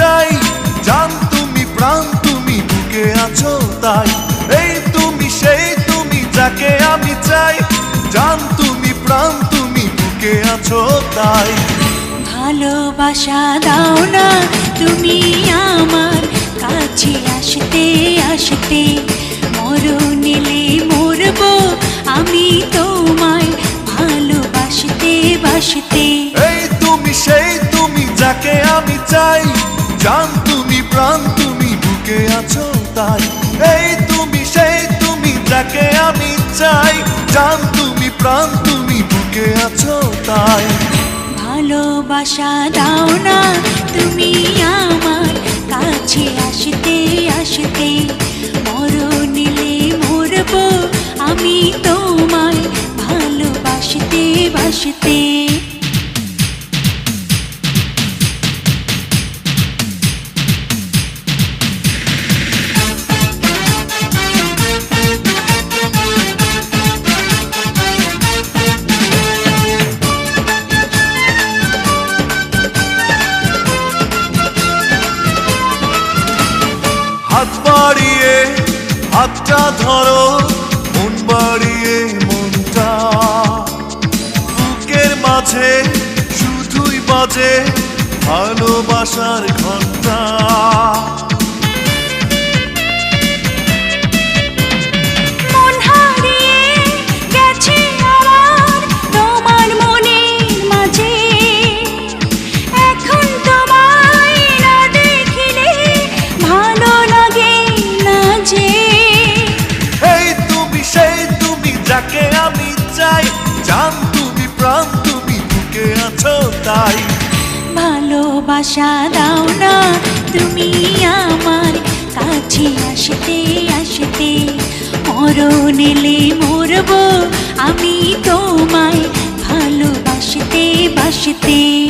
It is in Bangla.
চাই। জান তুমি প্রাণ তুমি বুকে আছো তাই। এই তুমি সেই তুমি যাকে আমি চাই। জান তুমি প্রাণ তুমি বুকে আছো তাই। ভালোবাসা দাও না তুমি আমার। কাছে আসতে আসতে মরণেলে মরব আমি তোমায়। ভালোবাসতে বাসতে এই তুমি সেই তুমি যাকে আমি চাই। জান তুমি, প্রাণ তুমি, বুকে আছো তাই। এই তুমি, সেই তুমি, যাকে আমি চাই। জান তুমি, প্রাণ তুমি, বুকে আছো তাই। ভালোবাসা দাও না তুমি আমার, কাছে আসতে আসতে। মরণেলে মরব আমি তোমায়, ভালোবাসতে, বাসতে। হাতটা ধরো মন বাড়িয়ে মনটা। বুকের মাঝে শুধুই বাজে ভালোবাসার ঘণ্টা। তাই। ভালোবাসা দাও না তুমি আমার, কাছে আসতে আসতে মরণেলে মরব আমি তোমায়, ভালোবাসতে বাসতে।